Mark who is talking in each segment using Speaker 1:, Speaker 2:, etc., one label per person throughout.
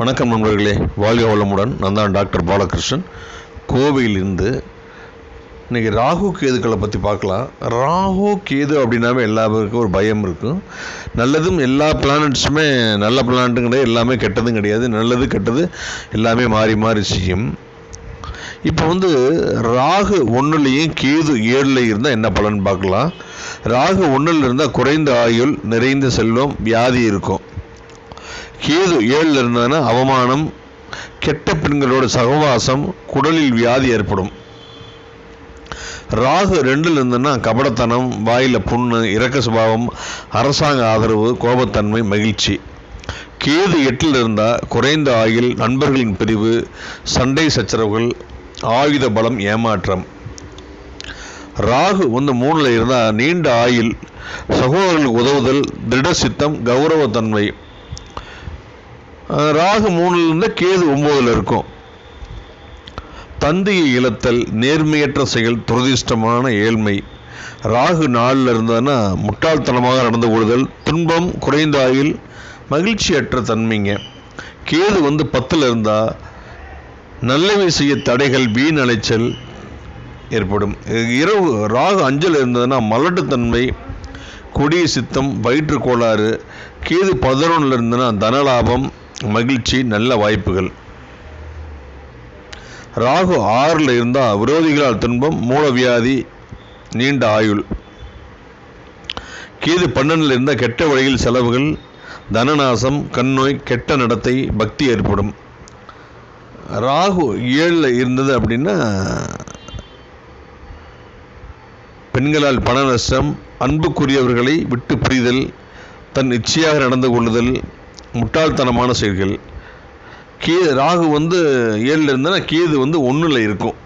Speaker 1: வணக்கம் நண்பர்களே. வாழ்க வளமுடன். நான் தான் டாக்டர் பாலகிருஷ்ணன். கோவையிலிருந்து இன்றைக்கி ராகு கேதுக்களை பற்றி பார்க்கலாம். ராகு கேது அப்படின்னாவே எல்லாருக்கும் ஒரு பயம் இருக்கும். நல்லதும் எல்லா பிளானட்ஸுமே நல்ல பிளானட்டும் கிடையாது எல்லாமே கெட்டதும் கிடையாது. நல்லது கெட்டது எல்லாமே மாறி மாறி செய்யும். இப்போ வந்து ராகு ஒன்றுலேயும் கேது ஏழில் இருந்தால் என்ன பலன் பார்க்கலாம். ராகு ஒன்றில் இருந்தால் குறைந்த ஆயுள் நிறைந்த செல்வம் வியாதி இருக்கும். கேது ஏழில் இருந்ததுன்னா அவமானம் கெட்ட பெண்களோட சகவாசம் குடலில் வியாதி ஏற்படும். ராகு ரெண்டில் இருந்ததுன்னா கபடத்தனம் வாயில் புண்ணு இரக்க சுபாவம் அரசாங்க ஆதரவு கோபத்தன்மை மகிழ்ச்சி. கேது எட்டில் இருந்தால் குறைந்த ஆயில் நண்பர்களின் பிரிவு சண்டை சச்சரவுகள் ஆயுத பலம் ஏமாற்றம். ராகு வந்து மூணில் இருந்தால் நீண்ட ஆயுள் சகோதரர்களுக்கு உதவுதல் திருட சித்தம் கௌரவத்தன்மை. ராகு மூணுல இருந்து கேது ஒம்போதில் இருக்கும். தந்தையை இழத்தல் நேர்மையற்ற செயல் துரதிர்ஷ்டமான ஏழ்மை. ராகு நாளில் இருந்ததுன்னா முட்டாள்தனமாக நடந்து கொள்ளுதல் துன்பம் குறைந்த ஆயில் மகிழ்ச்சியற்ற தன்மைங்க. கேது வந்து பத்தில் இருந்தால் நல்லவை செய்ய தடைகள் வீண் அலைச்சல் ஏற்படும். இரவு ராகு அஞ்சல் இருந்ததுன்னா மலட்டுத்தன்மை கொடிய சித்தம் வயிற்று கோளாறு கேது பதினொன்றில் இருந்ததுன்னா தனலாபம் மகிழ்ச்சி நல்ல வாய்ப்புகள். ராகு ஆறில் இருந்தால் விரோதிகளால் துன்பம் மூலவியாதி நீண்ட ஆயுள். கீது பன்னெண்டில் இருந்தால் கெட்ட வழியில் செலவுகள் தனநாசம் கண்ணோய் கெட்ட நடத்தை பக்தி ஏற்படும். ராகு ஏழில் இருந்தது அப்படின்னா பெண்களால் பண நஷ்டம் அன்புக்குரியவர்களை விட்டு புரிதல் தன் இச்சையாக நடந்து கொள்ளுதல் முட்டாள்தனமான செயல்கள் கே ராகு வந்து ஏழில் இருந்தால் கேது வந்து ஒன்றில் இருக்கும்.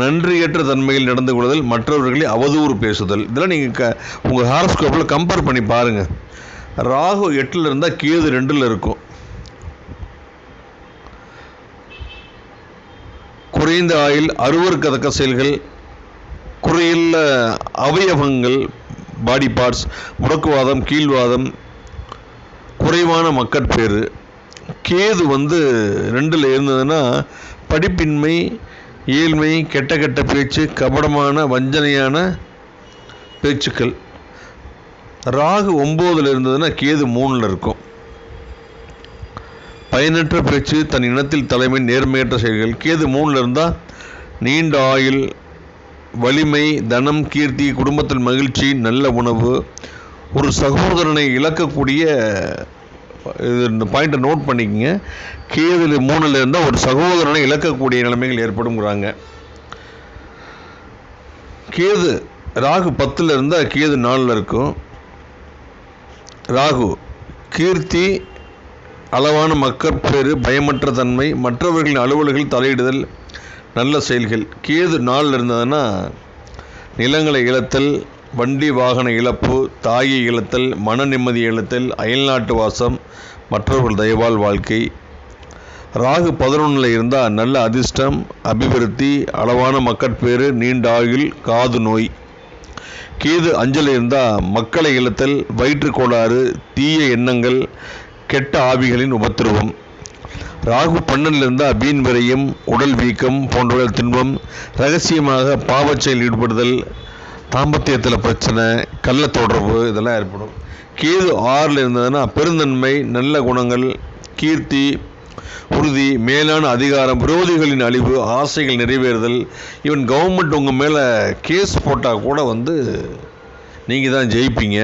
Speaker 1: நன்றியற்ற தன்மையில் நடந்து கொள்ளுதல் மற்றவர்களை அவதூறு பேசுதல். இதெல்லாம் நீங்கள் க உங்கள் ஹாரஸ்கோப்பில் கம்பேர் பண்ணி பாருங்கள் ராகு எட்டில் இருந்தால் கேது ரெண்டில் இருக்கும். குறைந்த ஆயில் அருவருக்கத்தக்க செயல்கள் குறையில்ல அவயவங்கள் பாடி பார்ட்ஸ் முடக்குவாதம் கீழ்வாதம் குறைவான மக்கட்பேறு கேது வந்து ரெண்டில் இருந்ததுன்னா படிப்பின்மை ஏழ்மை கெட்ட கெட்ட பேச்சு கபடமான வஞ்சனையான பேச்சுக்கள். ராகு ஒம்போதில் இருந்ததுன்னா கேது மூணில் இருக்கும். பயனற்ற பேச்சு தன் இனத்தில் தலைமை நேர்மையற்ற செயல்கள். கேது மூணில் இருந்தால் நீண்ட ஆயுள் வலிமை தனம் கீர்த்தி குடும்பத்தில் மகிழ்ச்சி நல்ல உணவு ஒரு சகோதரனை இழக்கக்கூடிய இது இந்த பாயிண்ட்டை நோட் பண்ணிக்கங்க. கேதுல மூணில் இருந்தால் ஒரு சகோதரனை இழக்கக்கூடிய நிலைமைகள் ஏற்படுங்கிறாங்க கேது ராகு பத்தில் இருந்தால் கேது நாலில் இருக்கும். ராகு கீர்த்தி அளவான மக்கட்பேறு பயமற்ற தன்மை மற்றவர்களின் அலுவல்கள் தலையிடுதல் நல்ல செயல்கள். கேது நாளில் இருந்ததுன்னா நிலங்களை இழத்தல் வண்டி வாகன இழப்பு தாயை இழத்தல் மன நிம்மதி இழத்தல் அயல்நாட்டு வாசம் மற்றவர்கள் தயவால் வாழ்க்கை. ராகு பதினொன்றில் இருந்தால் நல்ல அதிர்ஷ்டம் அபிவிருத்தி அளவான மக்கட்பேறு நீண்ட ஆயுள் காது நோய். கேது அஞ்சல் இருந்தால் மக்களை இழத்தல் வயிற்று கோளாறு தீய எண்ணங்கள் கெட்ட ஆவிகளின் உபத்திரவம். ராகு பன்னனிலிருந்து இருந்தால் வீண் விரையும் உடல் வீக்கம் போன்றவர்கள் துன்பம் ரகசியமாக பாவச்செயல் ஈடுபடுதல் தாம்பத்தியத்தில் பிரச்சனை கள்ள தொடர்பு இதெல்லாம் ஏற்படும். கேது ஆறில் இருந்ததுன்னா பெருந்தன்மை நல்ல குணங்கள் கீர்த்தி உறுதி மேலான அதிகாரம் விரோதிகளின் அழிவு ஆசைகள் நிறைவேறுதல். ஈவன் கவர்மெண்ட் உங்கள் மேலே கேஸ் போட்டால் கூட வந்து நீங்கள் தான் ஜெயிப்பீங்க.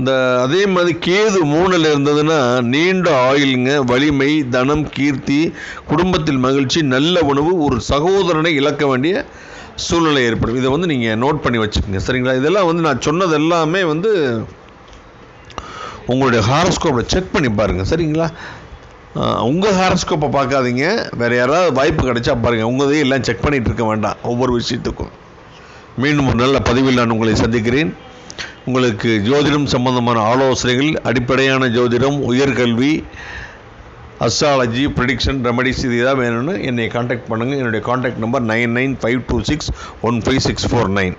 Speaker 1: இந்த அதே மாதிரி கேது மூணில் இருந்ததுன்னா நீண்ட ஆயுளுங்க வலிமை தனம் கீர்த்தி குடும்பத்தில் மகிழ்ச்சி நல்ல உணவு ஒரு சகோதரனை இழக்க வேண்டிய சூழ்நிலை ஏற்படும். இதை வந்து நீங்கள் நோட் பண்ணி வச்சுக்கோங்க சரிங்களா? இதெல்லாம் வந்து நான் சொன்னது எல்லாமே வந்து உங்களுடைய ஹாரோஸ்கோப்பில் செக் பண்ணி பாருங்கள் சரிங்களா? உங்கள் ஹாரஸ்கோப்பை பார்க்காதீங்க. வேறு யாராவது வாய்ப்பு கிடைச்சா பாருங்கள் உங்கள் எல்லாம் செக் பண்ணிகிட்டு இருக்க வேண்டாம் ஒவ்வொரு விஷயத்துக்கும். மீண்டும் ஒரு நல்ல பதிவில் நான் உங்களை சந்திக்கிறேன். உங்களுக்கு ஜோதிடம் சம்பந்தமான ஆலோசனைகள் அடிப்படையான ஜோதிடம் உயர்கல்வி அஸ்ட்ராலஜி ப்ரிடிக்ஷன் ரெமடிஸ் இது எதாவது வேணும்னு என்னை காண்டாக்ட் பண்ணுங்கள் என்னுடைய contact number nine nine five two six one five six four nine.